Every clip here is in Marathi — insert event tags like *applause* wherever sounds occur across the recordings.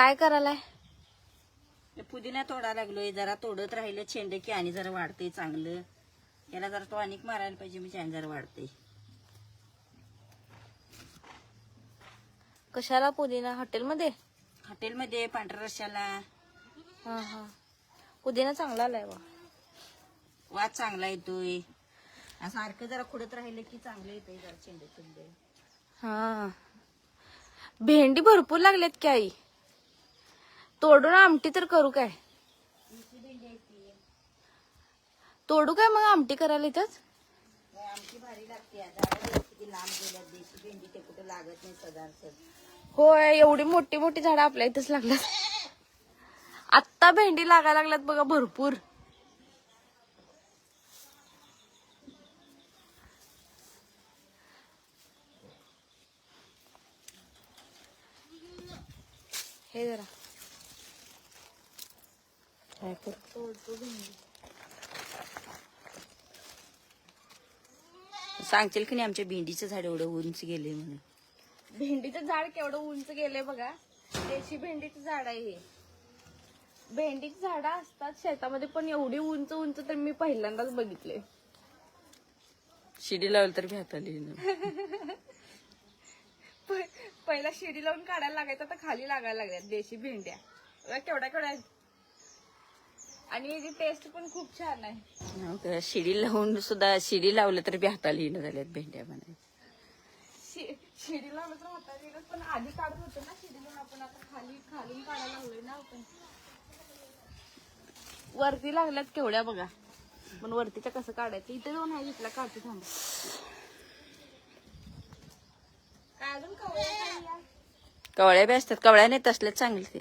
काय करायलाय? पुदिना तोडा लागलोय. जरा तोडत राहिलं छेंड की आणि जरा वाढते चांगलं. याला जरा तो अनेक मारायला पाहिजे म्हणजे आणि जरा वाढते कशाला पुदिना? हॉटेलमध्ये? हॉटेलमध्ये पांढऱ्या रश्याला हा हा. पुदिना चांगला आलाय बा. वाद चांगला येतोय. सारखं जरा खुडत राहिलं की चांगलं येतंय जरा छेंड छेंड हा. भेंडी भरपूर लागल्यात की आई? तोडून आमटी तर करू काय? तोडू काय मग आमटी करायला इथंच? भारी लागते लागत नाही सदार्थ होय एवढी मोठी मोठी झाडं आपल्या इथंच लागल्यात. आत्ता भेंडी लागायला लागल्यात बघा भरपूर. हे जरा. काय सांगतील की नाही आमच्या भेंडीचं झाड एवढं उंच गेले म्हणून. भेंडीचं झाड केवढं उंच गेलंय बघा. देशी भेंडीचं झाड आहे हे. भेंडीची झाडं असतात शेतामध्ये पण एवढी उंच उंच तर मी पहिल्यांदाच बघितले. शिडी लावलं तर *laughs* प- पहिला शिडी लावून काढायला लागायचं आता खाली लागायला लागल्यात देशी भेंड्या. केवढ्या केवढ्या. आणि याची टेस्ट पण खूप छान आहे. हो का? शिडी लावून सुद्धा शिडी लावलं तर भेटाली ना झाल्यात भेंड्या शि- शिडी लावलं तर हातात येईल पण आधी काढत होतो ना शिडी लावून आपण आता खाली खालून काढायला लागलोय ना आपण. वरती लागल्यात केवढ्या बघा. पण वरतीच्या कसं काढायचं? इथे जाऊन आहे इथला काढते थांबा. काय अजून कवळ्या काय या? कवळ्या बी असतात कवळ्या नाही तसल्याच चांगले ते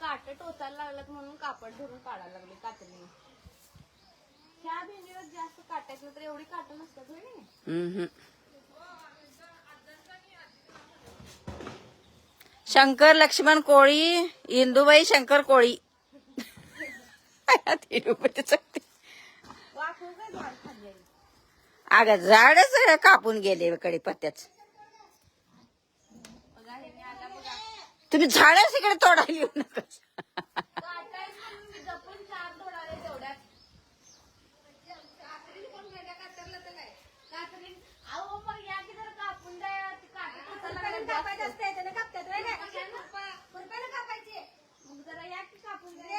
काट लागल्यात म्हणून कापड धरून काढायला लागले कातरीने ह्या भेंडीवर जास्त काटायचं तर एवढी काट नसतात होय नी? हम्म. शंकर लक्ष्मण कोळी इंदुबाई शंकर कोळी. *laughs* काय झाड खाल्ले अगं झाडच कापून गेले कडे पत्त्याच बघा हे आला बघा. तुम्ही झाडच इकडे तोडायला येऊ नका काटायचं म्हणून मी जपून चार तोडाले तेवढ्यात कात्रीने कोण भेंड्या कातरलं तर काय कात्रीने अहो मग या की जर कापून द्या ती काठी कापायचं असते त्याने कापतात खुरप्यानं कापायची मग जरा या की कापून द्या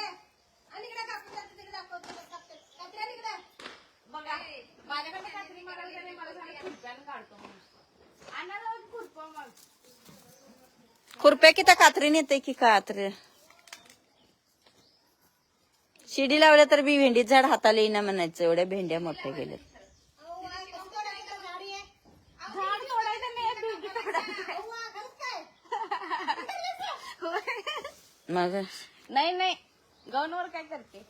आणि इकडे कापून द्या तिकडे दाखवतो कात्री आणि इकडे बघा माझ्याकडे कात्री मारायला गेले मला सांगा खुरप्यानं काढतो म्हणून आणा खुरप मग खुरप्या किती कात्रीन येते की कात्र? शिडी लावल्या तर बी भेंडीत झाड हाताला येईना म्हणायचं एवढ्या भेंड्या मोठ्या गेल्या झाड तोडायचं नाही भेंडी तोडायचं मग? नाही नाही. गौनवर काय करते?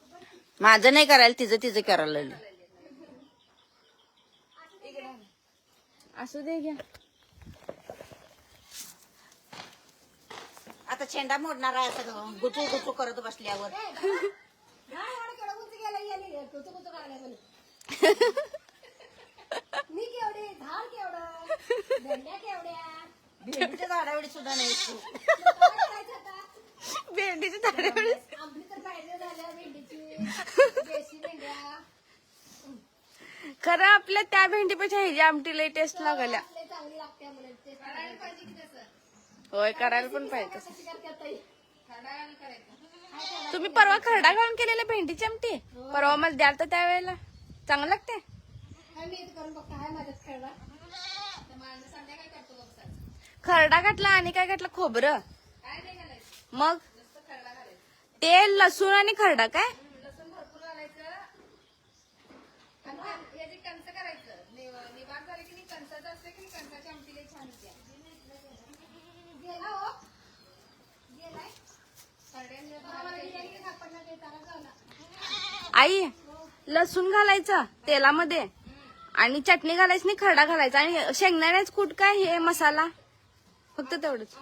माझं नाही करायला तिचं तिचं करायला लागलं. असू दे घ्या. आता छेंडा मोडणार आहे असं गुचू गुचू करत बसल्यावर. भेंडीच्या झाडावडी सुद्धा नाही तू. भेंडीची. झाडे खरं आपल्या त्या भेंडीपेक्षा ह्याची आमटी लई टेस्ट लागल्या. होय करायला पण पाहिजे तसं. तुम्ही परवा खरडा घालून केलेले भेंडीची आमटी? परवा मला द्याल तर त्यावेळेला. चांगलं लागते? खरडा घातला आणि काय घातलं? खोबरं. मग? तेल लसूण आणि खरडा काय? आई लसूण घालायचं तेलामध्ये. आणि चटणी घालायची नाही खरडा घालायचा. आणि शेंगदाण्याच कूट काय हे मसाला? फक्त तेवढंच.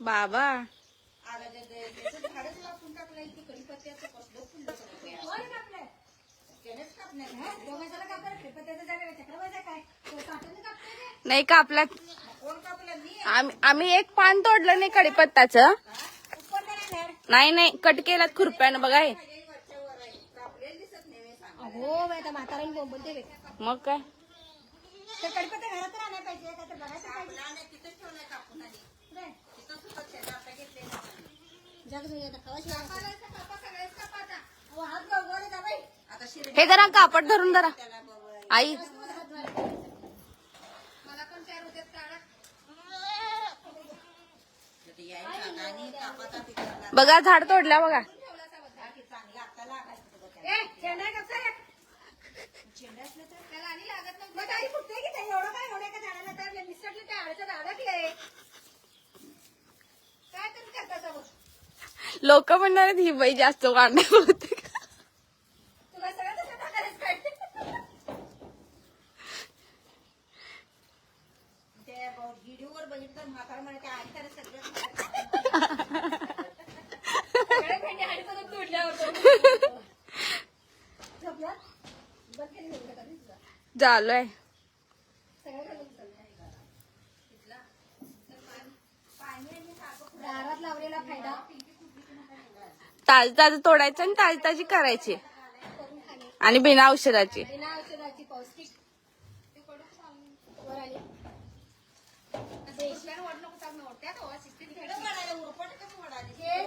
बाबा कडपत्त्याचं झालं का? चक्रवाचा काय तो कापून कापतोय ते. नाही कापला कापलं मी आम्ही आम्ही एक पान तोडलं नाही कडीपत्ताचं नाही. नाही कट केलात खुरप्यानं बघा हे. वरच्या वर आहे. कापलेलं दिसत नाही मी काय तुम्ही करता समोर? लोक म्हणणार ही बाई जास्त वाढणार होते तुला सगळं तसं टाकायलाच पाहिजे. ते व्हिडिओवर बघितलं म्हातारा म्हणे ते आई तर सगळं सगळे भेंडे हाडीतून तोडल्यावर तो. झोपला? बंद केली नाही का कधी झालं आहे ताजी ताजी तोडायचं आणि ताजी ताजी करायची. आणि बिना औषधाची. हे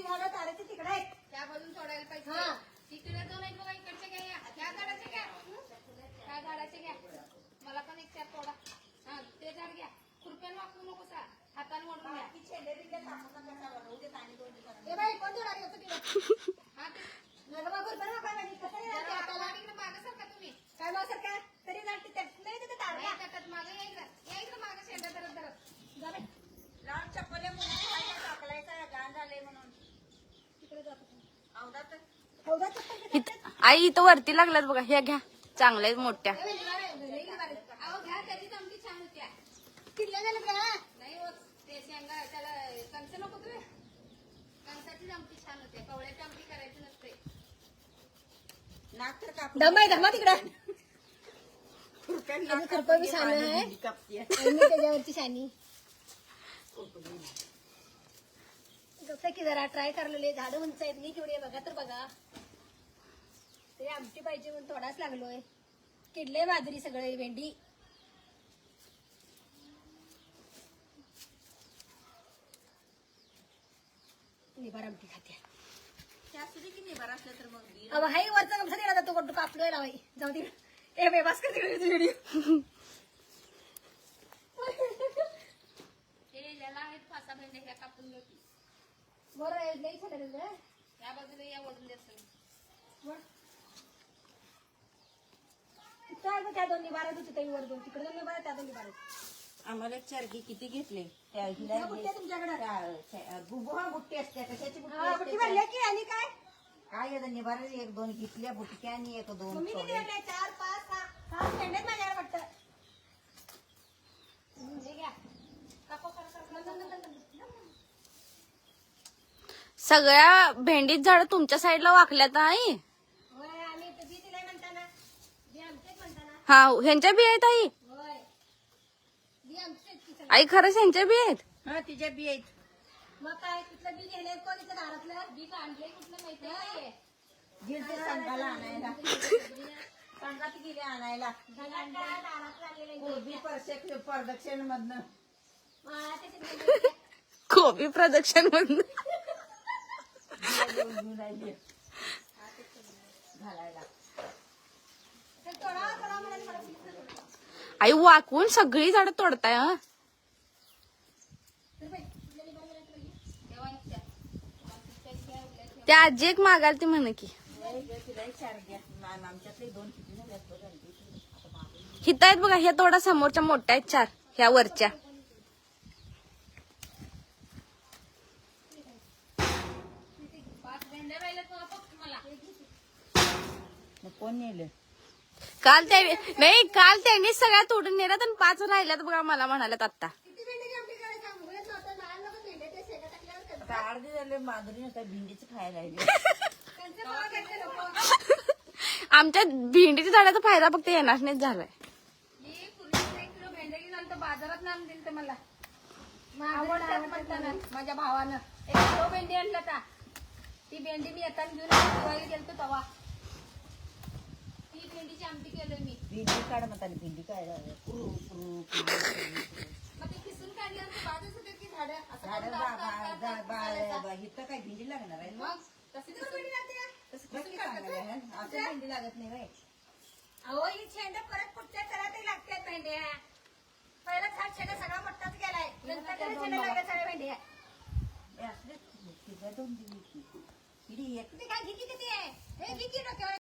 झाड ताराचे तिकडे आहेत. त्या बाजून सोडायला पाहिजे. हा. तिकडे बघा घ्या या. त्या झाडाचे घ्या त्या झाडाचे घ्या मला पण एक चार तोडा हा ते झाड घ्या खुरप्यान वाकवू नको सा हाताने ओढून घ्या ए बाई कोण झाड होतं तिकडे हा ते नगमा बरोबर ना बाई माझी कसं नाही जरा राहते हाताला? वाडीकडे मागं सरका तुम्ही काय मग सर काय तरी जाते त्यात नाही तिथे तार नाही टाकत मागं या इकडं या इकडं मागं शेंडा धरत धरत जा बाई. लाल चप्पल टाकलायचा गाण झालंय म्हणून तिकडे जातो आवडात हौदा चप्पल किती? इथं- आई इथं वरती लागल्यात बघा ह्या घ्या चांगल्या आहेत मोठ्या ए बाई, निघा बाई, लई निघा बाई. अहो घ्या त्याची चमकी छान होत्या किल्ल्या झालं का नाही होत ते शेंगा त्याला कंस नको तुम्ही कंसाची चमकी छान होते कवळ्याची आमटी करायची नसते आहे धमा तिकडे. खुरपं बी छान आहे. कापते आणि मी त्याच्यावरची शानी. कसं की जरा ट्राय करलेले झाडं उंच आहेत मी केवढी बघा तर बघा. ते आमटी पाहिजे म्हणून थोडाच लागलोय. किडले बाजरी सगळे भेंडी. निभार आमटी खाते. की. अहो हाई वरचा कमसा दिला जातो कोण कापलोय जाऊ दे. ए बेबास कर तिकडे व्हिडिओ ह्या की. बरं आहे, लई छान आहे रे. या बाजूला देत त्या दोन निभारात होती ताई वर दोन. तिकडे त्या दोन निभारात आम्हाला एक चारगी किती घेतले? त्या हिला तुमच्याकडे. गुबुहा बुट्टी असते कशाची असते भरल्या की आणि काय? काय येतं निभार एक दोन घेतल्या बुटक्या आणि एक दोन किती चार पाच सहा. सहा पेंडेत माझ्याकडे वाटतं. हम्म, हे घ्या. कापा, कापा, कापा. नं, नं, नं, नं, नं. सगळ्या भेंडीत झाड तुमच्या साईडला वाकल्यात आई. होय आम्ही तर बी दिलाय म्हणताना. बी आमचेच म्हणताना. हा ह्यांच्या बी आहेत आई. होय. बी आमचेच की सगळे. आई खरंच ह्यांच्या बी आहेत? हा तिच्या बी आहेत. मग काय कुठलं बी नेलंय दारातलं? बी कुठलं माहिती संघाला आणायला. संघात गेले आणायला. कोबी प्रदक्षिण मधनं मला त्याच्यात नाही. *laughs* कोबी प्रदक्षिण म्हणून राहिली. घालायला मला. आई वाकवून सगळी झाडं तोडताय हा तर बाई, कुठल्या निभार गेला तर बाई? तेव्हा इच्छा. आमच्या ते आजी एक मागाल ती म्हणे की. लय आहेत बघा ह्या थोडा समोरच्या मोठ्या आहेत चार ह्या वरच्या. कोण नेलं काल त्या नाही काल त्यांनी सगळ्या तोडून नेल्यात आणि पाच राहिल्यात बघा मला म्हणाल्यात आता किती भेंडीची आमटी करायची? आंघोळीत नव्हतं, लहान लोकं भेंड्या त्या शेतात टाकल्यावर करतात. आता आठ दिवस झाले माधुरी भिंडीच खायला. आमच्या भेंडीच्या झाडाचा फायदा फक्त येणारच झालाय. मी पूर्वी एक किलो भेंडे घेऊन आलो बाजारात नाम दिलं मला. माझ्या भावानं. एक किलो भेंडी आणला का ती भेंडी मी येताना घेऊन आली, दिवाळी गेलतो तवा ती भेंडीची आमटी केलोय मी. भेंडी काढ काय मग ती किसून बाजूच होते झाडं असं झाडं बा-. बा- इथं काय भेंडी लागणार आहे मग तशी आहे. असं भेंडी लागत नाही बाई. अहो ही शेंड परत पुढच्या चरातही लागतात भेंड्या. पहिला झाड शेंड सगळा मोठाच गेलाय. नंतर त्याला शेंड लागल्या सगळ्या भेंड्या. हे तिघं दोन दिली की. एक काय किती किती आहे? हे किती डोक्यावर